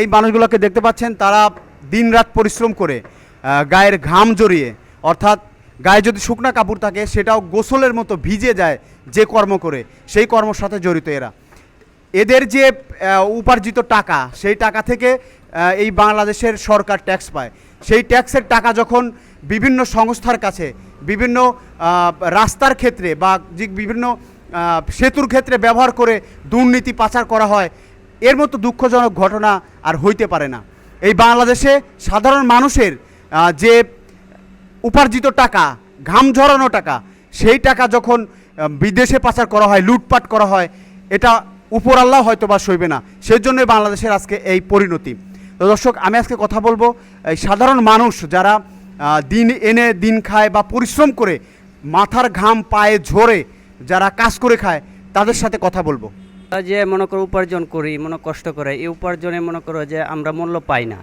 এই মানুষগুলোকে দেখতে পাচ্ছেন, তারা দিনরাত পরিশ্রম করে গায়ের ঘাম জড়িয়ে, অর্থাৎ গায়ে যদি শুকনা কাপড় থাকে, সেটাও গোসলের মতো ভিজে যায় যে কর্ম করে, সেই কর্মর সাথে জড়িত এরা। এদের যে উপার্জিত টাকা, সেই টাকা থেকে এই বাংলাদেশের সরকার ট্যাক্স পায়। সেই ট্যাক্সের টাকা যখন বিভিন্ন সংস্থার কাছে, বিভিন্ন রাস্তার ক্ষেত্রে বা বিভিন্ন সেতুর ক্ষেত্রে ব্যবহার করে দুর্নীতি পাচার করা হয় এর মতো দুঃখজনক ঘটনা আর হইতে পারে না। এই বাংলাদেশে সাধারণ মানুষের যে উপার্জিত টাকা, ঘাম ঝরানো টাকা, সেই টাকা যখন বিদেশে পাচার করা হয়, লুটপাট করা হয়, এটা উপর আল্লাহ হয়তো বা সইবে না। সেই জন্যই বাংলাদেশের আজকে এই পরিণতি। তো দর্শক, আমি আজকে কথা বলব, এই সাধারণ মানুষ যারা দিন এনে দিন খায় বা পরিশ্রম করে মাথার ঘাম পায়ে ঝরে যারা কাজ করে খায়, তাদের সাথে কথা বলব। যে মনে করো উপার্জন করি, মনে কষ্ট করে, এই উপার্জনে মনে করো যে আমরা মূল্য পাই না।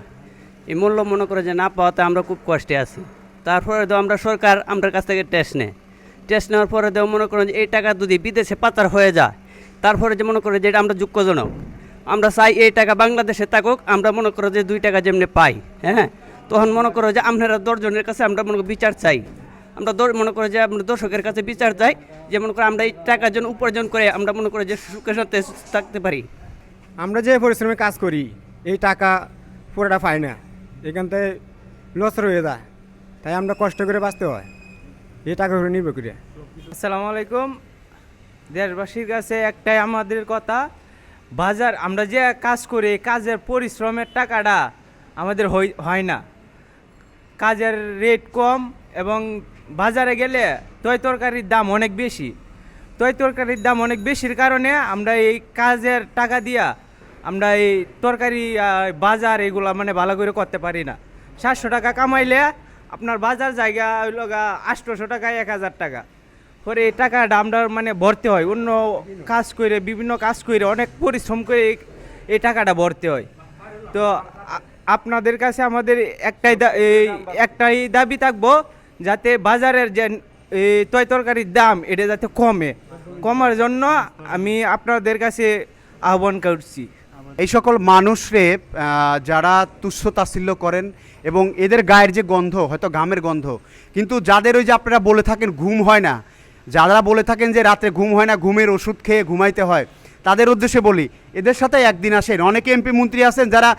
এই মূল্য মনে করো যে না পাওয়াতে আমরা খুব কষ্টে আছি। তারপরে তো আমরা সরকার আমাদের কাছ থেকে টেস্ট নেয়। টেস্ট নেওয়ার পরে তো মনে করো যে এই টাকা যদি বিদেশে পাচার হয়ে যায় তারপরে যে মনে করো যে এটা আমরা যোগ্যজনক আমরা চাই এই টাকা বাংলাদেশে থাকুক, আমরা মনে করো যে দুই টাকা যেমনি পাই হ্যাঁ? তখন মনে করো যে আপনারা দশজনের কাছে আমরা মনে করো বিচার চাই। আমরা মনে করো যে আমরা দর্শকের কাছে বিচার চাই যে মনে করো আমরা এই টাকার জন্য উপার্জন করে আমরা মনে করো যে সুখের সাথে থাকতে পারি। আমরা যে পরিশ্রমে কাজ করি এই টাকা পুরোটা পাই না। এখান থেকে লস রয়ে যায়। তাই আমরা কষ্ট করে বাঁচতে হয়। এই টাকা করে নির্ভর করে? আসসালামু আলাইকুম। দেশবাসীর কাছে একটাই আমাদের কথা বাজার আমরা যে কাজ করি কাজের পরিশ্রমের টাকাটা আমাদের হয় না। কাজের রেট কম এবং বাজারে গেলে তয় তরকারির দাম অনেক বেশি। তয় তরকারির দাম অনেক বেশির কারণে আমরা এই কাজের টাকা দিয়া আমরা এই তরকারি বাজার এগুলা মানে ভালো করে করতে পারি না। সাতশো টাকা কামাইলে আপনার বাজার জায়গা হইল গা আটশোশো টাকা, এক হাজার টাকা। পরে এই টাকাটা আমরা মানে ভরতে হয়। অন্য কাজ করে, বিভিন্ন কাজ করে অনেক পরিশ্রম করে এই- টাকাটা ভরতে হয়। তো আপনাদের কাছে আমাদের একটাই এই একটাই দাবি থাকব যাতে বাজারের যে তয় তরকারির দাম, এটা যাতে কমে। কমার জন্য আমি আপনাদের কাছে আহ্বান করছি। এই সকল মানুষরে যারা তুচ্ছ তাচ্ছিল্য করেন এবং এদের গায়ের যে গন্ধ, হয়তো ঘামের গন্ধ, কিন্তু যাদের ওই যে আপনারা বলে থাকেন ঘুম হয় না, যারা বলে থাকেন যে রাতে ঘুম হয় না, ঘুমের ওষুধ খেয়ে ঘুমাইতে হয় তাদের উদ্দেশ্যে বলি, এদের সাথে একদিন আসেন। অনেকে এমপি মন্ত্রী আছেন যারা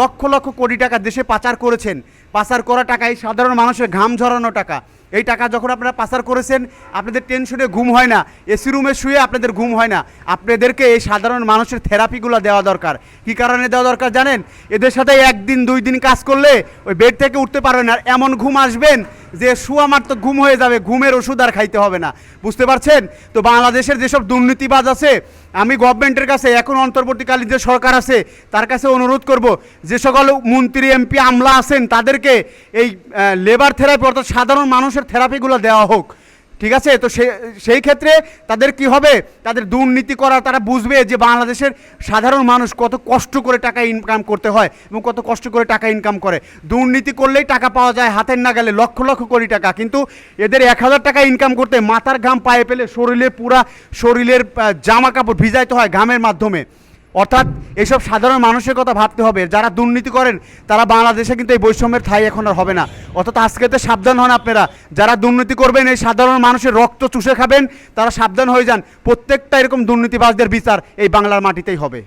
লক্ষ লক্ষ কোটি টাকা দেশে পাচার করেছেন। পাচার করা টাকায় সাধারণ মানুষের ঘাম ঝরানো টাকা। এই টাকা যখন আপনারা পাচার করেছেন, আপনাদের টেনশনে ঘুম হয় না। এসি রুমে শুয়ে আপনাদের ঘুম হয় না। আপনাদেরকে এই সাধারণ মানুষের থেরাপিগুলো দেওয়া দরকার। কি কারণে দেওয়া দরকার জানেন? এদের সাথে একদিন, দুই দিন কাজ করলে ওই বেড থেকে উঠতে পারবেন আর এমন ঘুম আসবেন যে শুয়া মার তো ঘুম হয়ে যাবে, ঘুমের ওষুধ আর খাইতে হবে না। বুঝতে পারছেন? তো বাংলাদেশের যেসব দুর্নীতিবাজ আছে, আমি গভর্নমেন্টের কাছে এখন অন্তর্বর্তীকালীন যে সরকার আছে, তার কাছে অনুরোধ করব, যে সকল মন্ত্রী, এমপি, আমলা আছেন, তাদেরকে এই লেবার থেরাপি অর্থাৎ সাধারণ মানুষের থেরাপিগুলো দেওয়া হোক, ঠিক আছে? তো সেই ক্ষেত্রে তাদের কি হবে? তাদের দুর্নীতি করা, তারা বুঝবে যে বাংলাদেশের সাধারণ মানুষ কত কষ্ট করে টাকা ইনকাম করতে হয় এবং কত কষ্ট করে টাকা ইনকাম করে। দুর্নীতি করলেই টাকা পাওয়া যায়, হাতের না গেলে লক্ষ লক্ষ কোটি টাকা। কিন্তু এদের এক হাজার টাকা ইনকাম করতে মাথার ঘাম পায়ে পেলে শরীরে পুরা শরীরের জামা কাপড় ভিজাইতে হয় ঘামের মাধ্যমে। অর্থাৎ এইসব সাধারণ মানুষের কথা ভাবতে হবে। যারা দুর্নীতি করেন, তারা বাংলাদেশে কিন্তু এই বৈষম্যের ঠাই এখন আর হবে না। অর্থাৎ আজকে তো সাবধান হন আপনারা। যারা দুর্নীতি করবেন, এই সাধারণ মানুষের রক্ত চুষে খাবেন, তারা সাবধান হয়ে যান। প্রত্যেকটা এরকম দুর্নীতিবাজদের বিচার এই বাংলার মাটিতেই হবে।